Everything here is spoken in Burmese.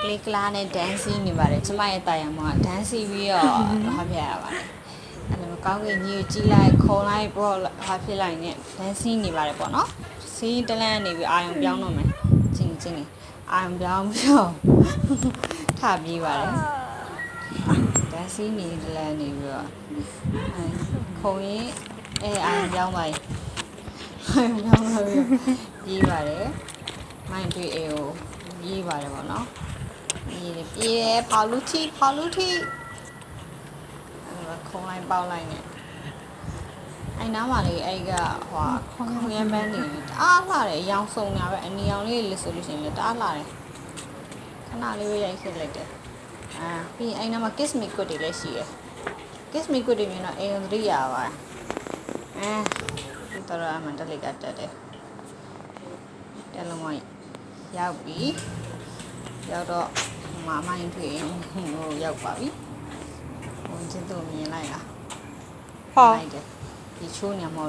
ကလေးကလားနဲ့ dancing နေပါတယ်ကျမရဲ့တာယာမောက dancing ပြီးတော့ဟာပြရပါတယ်အဲ့လိုကောင်းကင်ကြီးကိုကြီးလိုက်ခုံလိုက်ပေါ့ဟာဖြစ်လိုက်နဲ့ dancing နေပါတယ်ပေါ့နော်စီးတလန်းနေပြီးအာရုံပြောင်းတော့မယ်ချင်းချင်းနေအာရုံပြောင်းပြီးတော့ထပြေးပါတယ် dancing နေတလန်းနေပြီးတော့အဲခုံရင်အဲအာရုံပြောင်းပါအာရုံပြောင်းတော့ပြီးပြေးပါတယ်မိုင်းတွေ့အေကိုပြေးပါတယ်ပေါ့နော် ပြေးတယ်ပြေးတယ်ဖောက်လူထီဖောက်လူထီအဲ့ဒါခုံလိုက်ပေါက်လိုက်နေအဲ့နားမှာလေအဲ့ကဟိုခုံရမ်းပန်းနေတအားလှတယ်အယောင်စုံတာပဲအနီအောင်လေးလေးဆိုလို့ရှိရင်လည်းတအားလှတယ်ခဏလေးပဲရိုက်ခဲ့လိုက်တယ်အာပြီးရင်အဲ့နားမှာ kiss me good တွေလည်းရှိတယ် kiss me good တွေမြင်တော့အိမ်သတိရပါတယ်အဲဒီတော့အမှန်တလေးကတက်တယ်တက်လုံးဝရောက်ပြီရောက်တော့ မမိုင်းထွေဟိုရောက်ပါပြီ။ဟိုကျတော့မြင်လိုက်လား။ဟောလိုက်တယ်။ဒီချိုးညမော